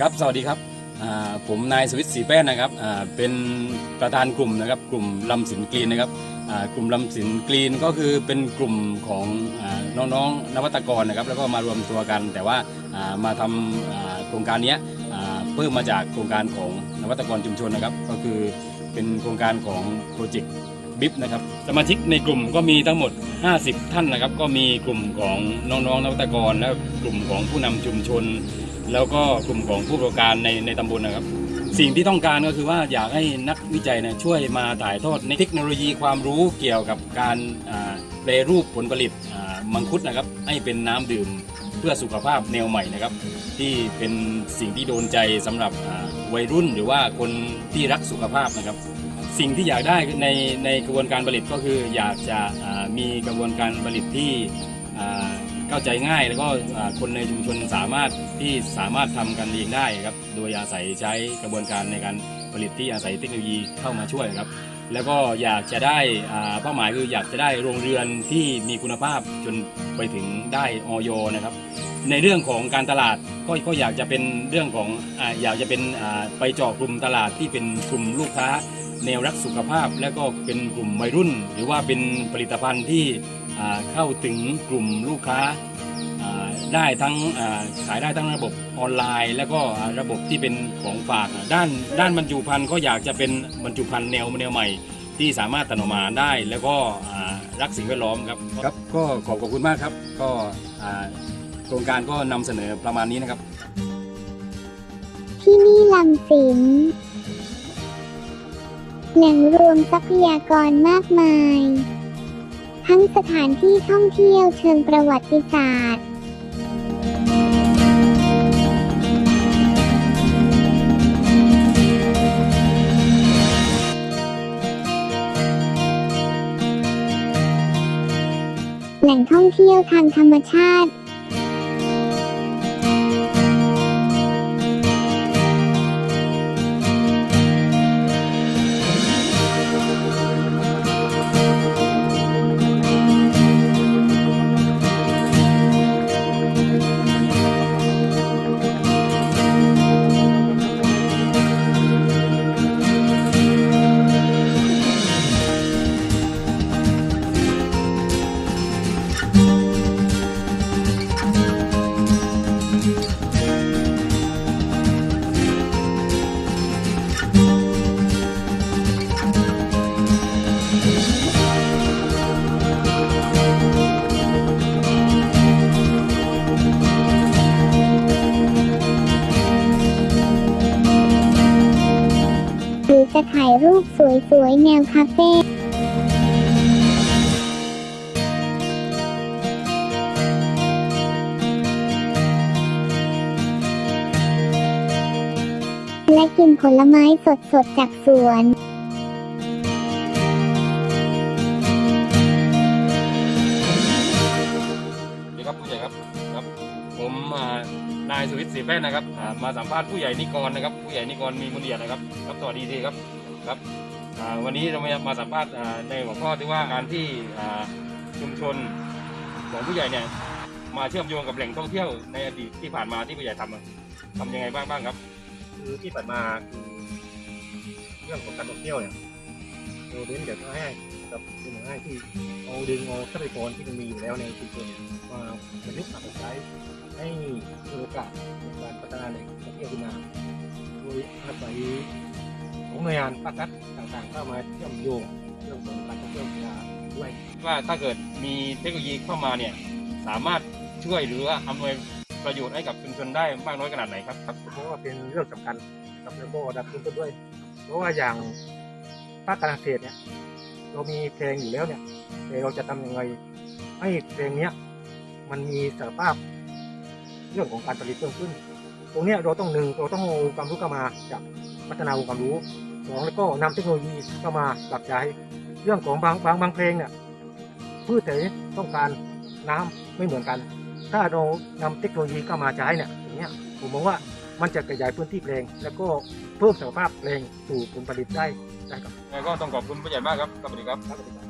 ครับสวัสดีครับผมนายสวิตศรีแป้นนะครับเป็นประธานกลุ่มนะครับกลุ่มลำสินกรีนนะครับกลุ่มลำสินกรีนก็คือเป็นกลุ่มของอาน้องๆนวัตกรนะครับแล้วก็มารวมตัวกัน แต่ว่ามาทำอ่าโครงการนี้เพิ่มมาจากโครงการของนวัตกรชุมชนนะครับ ก็คือเป็นโครงการของโปรเจกต์บิฟนะครับสมาชิกในกลุ่มก็มีทั้งหมด 50 ท่านนะครับ ก็มีกลุ่มของน้องๆนวัตกร และกลุ่มของผู้นำชุมชน แล้วก็กลุ่มของผู้ประกอบการในในตำบลนะครับ สิ่งที่ต้องการก็คือว่าอยากให้นักวิจัยนี่ยช่วยมาถ่ายทอดในเทคโนโลยีความรู้เกี่ยวกับการแปรรูปผลผลิตมังคุดนะครับ ให้เป็นน้ำดื่มเพื่อสุขภาพแนวใหม่นะครับ ที่เป็นสิ่งที่โดนใจสำหรับวัยรุ่นหรือว่าคนที่รักสุขภาพนะครับ สิ่งที่อยากได้ในในกระบวนการผลิตก็คืออยากจะมีกระบวนการผลิตที่ เข้าใจง่ายแล้วก็คนในชุมชนสามารถที่สามารถทำกันเองได้ครับโดยอาศัยใช้กระบวนการในการผลิตที่อาศัยเทคโนโลยีเข้ามาช่วยครับ แล้วก็อยากจะได้อ่าเป้าหมายคืออยากจะได้โรงเรือนที่มีคุณภาพจนไปถึงได้ออยนะครับ ในเรื่องของการตลาดก็ก็อยากจะเป็นเรื่องของอ่าอยากจะเป็นอ่าไปเจาะกลุ่มตลาดที่เป็นกลุ่มลูกค้า แนวรักสุขภาพ และก็เป็นกลุ่มวัยรุ่น หรือว่าเป็นผลิตภัณฑ์ที่อ่าเข้าถึงกลุ่มลูกค้า ได้ทั้งอ่าขายได้ทั้งระบบออนไลน์ แล้วก็อ่าระบบที่เป็นของฝากอะด้านด้านบรรจุภัณฑ์ก็อยากจะเป็นบรรจุภัณฑ์แนวแนวใหม่ ที่สามารถตัดออกมาได้ แล้วก็อ่ารักสิ่งแวดล้อมครับครับก็ขอบขอบคุณมากครับ ก็อ่าโครงการก็นำเสนอประมาณนี้นะครับ ที่นี่ลำสินแหล่งรวมทรัพยากรมากมาย ทั้งสถานที่ท่องเที่ยวเชิงประวัติศาสตร์ แหล่งท่องเที่ยวทางธรรมชาติ จะถ่ายรูปสวยๆ แนวคาเฟ่และกินผลไม้สดๆ จากสวนานายสุวิทย์ศรีแป้นนะครับมาสัมภาษณ์ผู้ใหญ่นิกรนะครับ ผู้ใหญ่นิกรมีมุนเดียนะครับครับสวัสดีทีครับครับวันนี้เรามามาสัมภาษณ์ในหัวข้อที่ว่าการที่ชุมชนของผู้ใหญ่เนี่ยมาเชื่อมโยงกับแหล่งท่องเที่ยวในอดีตที่ผ่านมาที่ผู้ใหญ่ทำทำยังไงบ้างบ้างครับ คือที่ผ่านมาคือเรื่องของการท่องเที่ยวเนี่ยเราเน้นอยากจะให้ กับคุณให้ที่เอาดึงเอาทรัพยากรที่มันมีอยู่แล้วในชุมชนมาประยุกต์นำไปใช้ให้มีโอกาสในการพัฒนาแหล่งท่องเที่ยวขึ้นมาโดยอาศัยของหน่วยงานภาครัฐต่างๆ เข้ามาเชื่อมโยงเรื่องของการท่องเที่ยวกีฬาด้วยว่าถ้าเกิดมีเทคโนโลยีเข้ามาเนี่ยสามารถช่วยหรือว่าอำนวยประโยชน์ให้กับชุมชนได้มากน้อยขนาดไหนครับครับเพราะว่าเป็นเรื่องสำคัญครับแล้วก็ดับต้นด้วย เพราะว่าอย่างภาคการเกษตรเนี่ย เรามีเพลงอยู่แล้วเนี่ยแต่เราจะทำยังไงให้เพลงเนี้ยมันมีสภาพเรื่องของการผลิตเพิ่มขึ้น ตรงเนี้ยเราต้องหนึ่งเราต้องอาความรู้เข้ามาจากพัฒนาองค์ความรู้สองแล้วก็นำเทคโนโลยีเข้ามาปรับใช้เรื่องของบางบางบางเพลงเนี่ยพืชแต่ต้องการน้ำไม่เหมือนกัน ถ้าเรานำเทคโนโลยีเข้ามาใช้เนี่ยอย่างเนี้ยผมมองว่ามันจะขยายพื้นที่เพลงแล้วก็ เพิ่มสภาพเพลงสู่ผลผลิตได้ได้ครับ แล้วก็ต้องขอบคุณผู้ใหญ่มากครับสวัสดีครับ ครับ